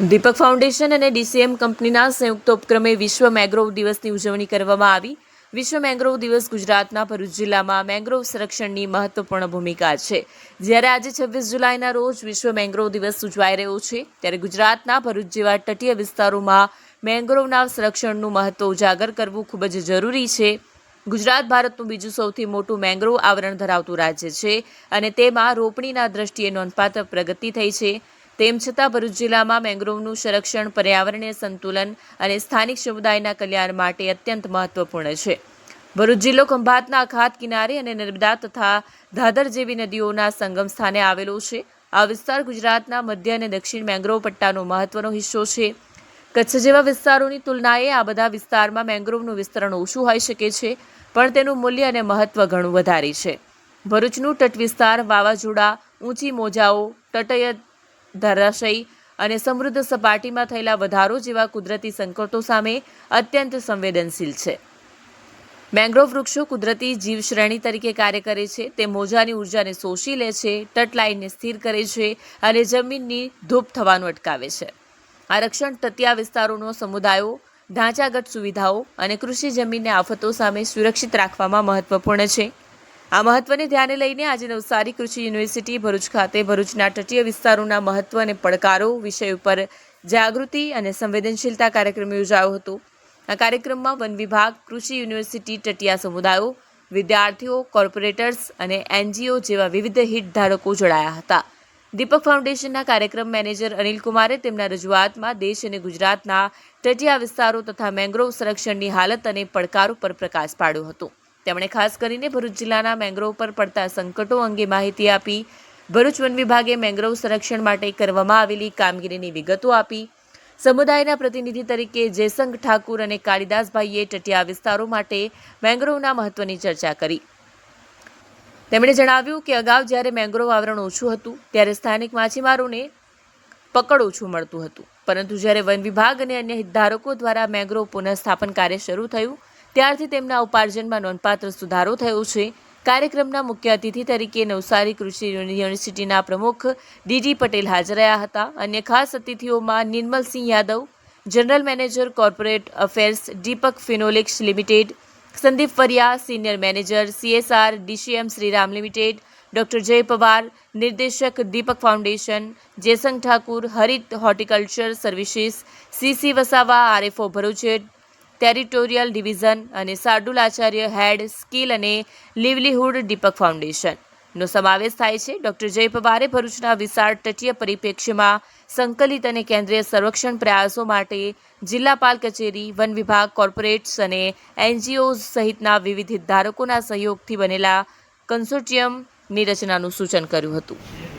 દીપક foundation અને DCM કંપનીના સંયુક્ત ઉપક્રમે વિશ્વ મેંગ્રોવ દિવસની ઉજવણી કરવામાં આવી. વિશ્વ મેંગ્રોવ દિવસ ગુજરાતના ભરૂચ જિલ્લામાં મેંગ્રોવ સંરક્ષણની મહત્વપૂર્ણ ભૂમિકા છે. જ્યારે આજે છવ્વીસ જુલાઈના રોજ વિશ્વ મેંગ્રોવ દિવસ ઉજવાઈ રહ્યો છે, ત્યારે ગુજરાતના ભરૂચ જેવા તટીય વિસ્તારોમાં મેંગ્રોવના સંરક્ષણનું મહત્વ ઉજાગર કરવું ખૂબ જ જરૂરી છે. ગુજરાત ભારતનું બીજું સૌથી મોટું મેંગ્રોવ આવરણ ધરાવતું રાજ્ય છે અને તેમાં રોપણીના દ્રષ્ટિએ નોંધપાત્ર પ્રગતિ થઈ છે. તેમ છતાં ભરૂચ જિલ્લામાં મેંગ્રોવનું સંરક્ષણ, પર્યાવરણીય સંતુલન અને સ્થાનિક સમુદાયના કલ્યાણ માટે અત્યંત મહત્વપૂર્ણ છે. ભરૂચ જિલ્લો ખંભાતના અખાત કિનારે અને નર્મદા તથા ધાદર જેવી નદીઓના સંગમ સ્થાને આવેલો છે. આ વિસ્તાર ગુજરાતના મધ્ય અને દક્ષિણ મેંગ્રોવ પટ્ટાનો મહત્વનો હિસ્સો છે. કચ્છ જેવા વિસ્તારોની તુલનાએ આ બધા વિસ્તારમાં મેંગ્રોવનું વિસ્તરણ ઓછું હોઈ શકે છે, પણ તેનું મૂલ્ય અને મહત્વ ઘણું વધારે છે. ભરૂચનું તટ વિસ્તાર વાવાઝોડા, ઊંચી મોજાઓ, તટય ધરાશયી અને સમૃદ્ધ સપાટીમાં થયેલા વધારો જેવા કુદરતી સંકટો સામે અત્યંત સંવેદનશીલ છે. મેંગ્રોવ વૃક્ષો કુદરતી જીવશ્રેણી તરીકે કાર્ય કરે છે. તે મોજાની ઉર્જાને શોષી લે છે તટલાઈનને સ્થિર કરે છે અને જમીનની ધૂપ થવાનું અટકાવે છે. આ રક્ષણ તટિયા વિસ્તારોનો સમુદાયો, ઢાંચાગત સુવિધાઓ અને કૃષિ જમીનને આફતો સામે સુરક્ષિત રાખવામાં મહત્વપૂર્ણ છે. આ મહત્વને ધ્યાને લઈને આજે નવસારી કૃષિ યુનિવર્સિટી ભરૂચ ખાતે ભરૂચના તટીય વિસ્તારોના મહત્વ અને પડકારો વિષય ઉપર જાગૃતિ અને સંવેદનશીલતા કાર્યક્રમ યોજાયો હતો. આ કાર્યક્રમમાં વન વિભાગ, કૃષિ યુનિવર્સિટી, તટિયા સમુદાયો, વિદ્યાર્થીઓ, કોર્પોરેટર્સ અને એનજીઓ જેવા વિવિધ હિતધારકો જોડાયા હતા. દીપક ફાઉન્ડેશનના કાર્યક્રમ મેનેજર અનિલ કુમારે તેમના રજૂઆતમાં દેશ અને ગુજરાતના તટીયા વિસ્તારો તથા મેંગ્રોવ સંરક્ષણની હાલત અને પડકારો પર પ્રકાશ પાડ્યો હતો. તેમણે ખાસ કરીને ભરૂચ જિલ્લાના મેંગ્રોવ પર પડતા સંકટો અંગે માહિતી આપી. ભરૂચ વન વિભાગે મેંગ્રોવ સંરક્ષણ માટે કરવામાં આવેલી કામગીરીની વિગતો આપી. સમુદાયના પ્રતિનિધિ તરીકે જયસંગ ઠાકુર અને કાળિદાસભાઈએ તટિયા વિસ્તારો માટે મેંગ્રોવના મહત્વની ચર્ચા કરી. તેમણે જણાવ્યું કે અગાઉ જ્યારે મેંગ્રોવ આવરણ ઓછું હતું, ત્યારે સ્થાનિક માછીમારોને પકડ ઓછું મળતું હતું. પરંતુ જ્યારે વન વિભાગ અને અન્ય હિતધારકો દ્વારા મેંગ્રોવ પુનઃસ્થાપન કાર્ય શરૂ થયું ત્યારથી તેમના ઉપાર્જનમાં નોંધપાત્ર સુધારો થયો છે. કાર્યક્રમના મુખ્ય અતિથિ તરીકે નવસારી કૃષિ યુનિવર્સિટીના પ્રમુખ ડીડી પટેલ હાજર રહ્યા હતા. અન્ય ખાસ અતિથિઓમાં Nirmalsinh Yadav, general manager corporate affairs Deepak Finolex limited, Sandeep Fariya senior manager CSR DCM Shriram limited, doctor Jay Pawar, નિર્દેશક Deepak foundation Jesang Thakur, Harit horticulture services, CC Vasava, RFO Bharuch territorial division અને શાર્દુલ આચાર્ય હેડ skill અને લિવલીહુડ દીપક ફાઉન્ડેશનનો સમાવેશ થાય છે doctor જય પવારે ભરૂચના વિશાળ તટીય પરિપ્રેક્ષ્યમાં સંકલિત અને કેન્દ્રીય સંરક્ષણ પ્રયાસો માટે જિલ્લાપાલ કચેરી, વન વિભાગ કોર્પોરેટ્સ અને એનજીઓ સહિતના વિવિધ હિતધારકોના સહયોગથી બનેલા કન્સોર્ટિયમની રચનાનું સૂચન કર્યું હતું.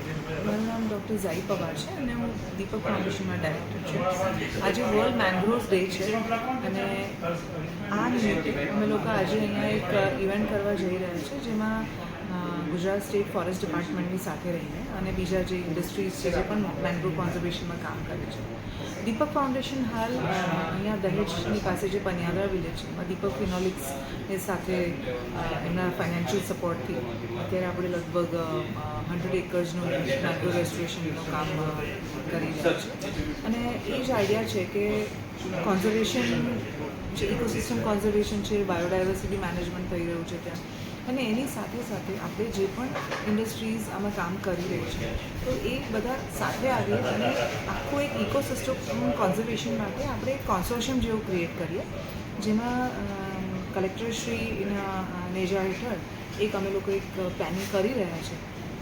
ઝાઈ પવાર છે અને હું દીપક ફાઉન્ડેશનમાં ડાયરેક્ટર છું. આજે વર્લ્ડ મેંગ્રોવ ડે છે અને આ નિમિત્તે અમે લોકો આજે અહીંયા એક ઇવેન્ટ કરવા જઈ રહ્યા છે જેમાં ગુજરાત સ્ટેટ ફોરેસ્ટ ડિપાર્ટમેન્ટની સાથે રહીને અને બીજા જે ઇન્ડસ્ટ્રીઝ છે, જે પણ મેંગ્રોવ કોન્ઝર્વેશનમાં કામ કરે છે. દીપક ફાઉન્ડેશન હાલ અહીંયા દહેજની પાસે જે પનિયાદરા વિલેજ છે, એમાં દીપક ફિનોલિક્સ એ સાથે એમના ફાઇનાન્શિયલ સપોર્ટથી અત્યારે આપણે લગભગ હંડ્રેડ એકર્સનું મેટ્રો રેસ્ટોરેશનનું કામ કરી રહ્યા છે. અને એ જ આઈડિયા છે કે કોન્ઝર્વેશન જે ઇકોસિસ્ટમ કોન્ઝર્વેશન છે બાયોડાયવર્સિટી મેનેજમેન્ટ થઈ રહ્યું છે ત્યાં અને એની સાથે સાથે આપણે જે પણ ઇન્ડસ્ટ્રીઝ આમાં કામ કરી રહી છે, તો એ બધા સાથે આવીએ અને આખું એક ઇકોસિસ્ટમ કોન્ઝર્વેશન માટે આપણે એક કોન્સોર્શિયમ જેવું ક્રિએટ કરીએ, જેમાં કલેક્ટરશ્રીના નેજા હેઠળ એક અમે લોકો એક પ્લાનિંગ કરી રહ્યા છે.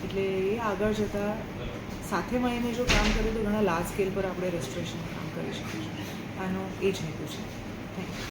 એટલે એ આગળ જતાં સાથે મળીને જો કામ કરીએ તો ઘણા લાર્જ સ્કેલ પર આપણે રજિસ્ટ્રેશન કામ કરી શકીશું આનો એ જ હેતુ છે. Thank you